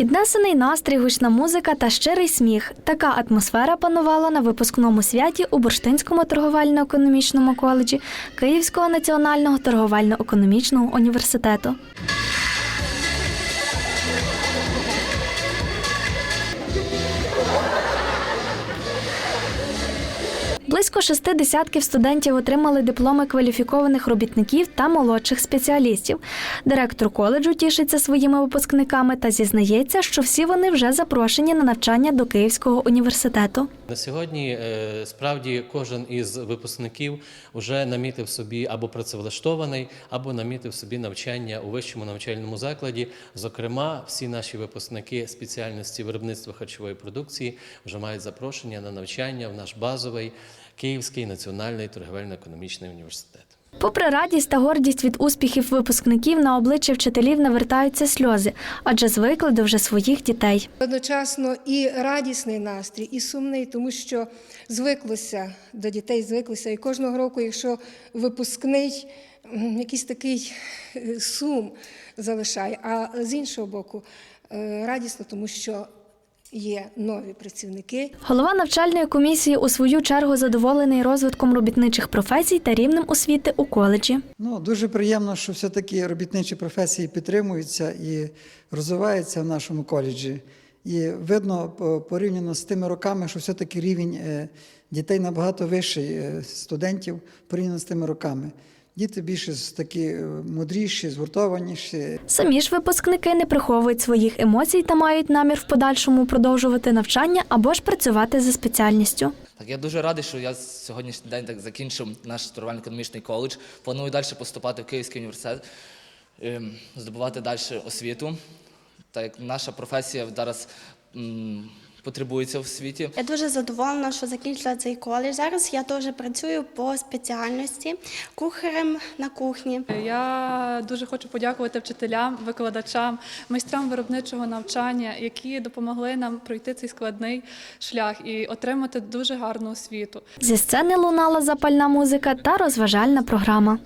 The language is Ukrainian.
Піднесений настрій, гучна музика та щирий сміх. Така атмосфера панувала на випускному святі у Бурштинському торговельно-економічному коледжі Київського національного торговельно-економічного університету. Близько шести десятків студентів отримали дипломи кваліфікованих робітників та молодших спеціалістів. Директор коледжу тішиться своїми випускниками та зізнається, що всі вони вже запрошені на навчання до Київського університету. На сьогодні е, справді кожен із випускників вже намітив собі або працевлаштований, або намітив собі навчання у вищому навчальному закладі. Зокрема, всі наші випускники спеціальності виробництва харчової продукції вже мають запрошення на навчання в наш базовий Київський національний торговельно-економічний університет. Попри радість та гордість від успіхів випускників, на обличчя вчителів навертаються сльози, адже звикли до вже своїх дітей. Одночасно і радісний настрій, і сумний, тому що звиклося до дітей, звиклося. І кожного року, якщо випускний, якийсь такий е, сум залишає. А з іншого боку, е, радісно, тому що є нові працівники, Голова навчальної комісії у свою чергу задоволений розвитком робітничих професій та рівнем освіти у коледжі. Ну, дуже приємно, що все-таки робітничі професії підтримуються і розвиваються в нашому коледжі. І видно порівняно з тими роками, що все-таки рівень е, дітей набагато вищий, е, студентів порівняно з тими роками. Діти більше такі е, мудріші, згуртованіші, Самі ж випускники не приховують своїх емоцій та мають намір в подальшому продовжувати навчання або ж працювати за спеціальністю. Так, я дуже радий, що я сьогоднішній день так закінчив наш торговельно-економічний коледж. Планую далі поступати в Київський університет, ем, здобувати далі освіту. Так як наша професія зараз потребується в світі. Я дуже задоволена, що закінчила цей коледж. Зараз я теж працюю по спеціальності кухарем на кухні. Я дуже хочу подякувати вчителям, викладачам, майстрам виробничого навчання, які допомогли нам пройти цей складний шлях і отримати дуже гарну освіту. Зі сцени лунала запальна музика та розважальна програма.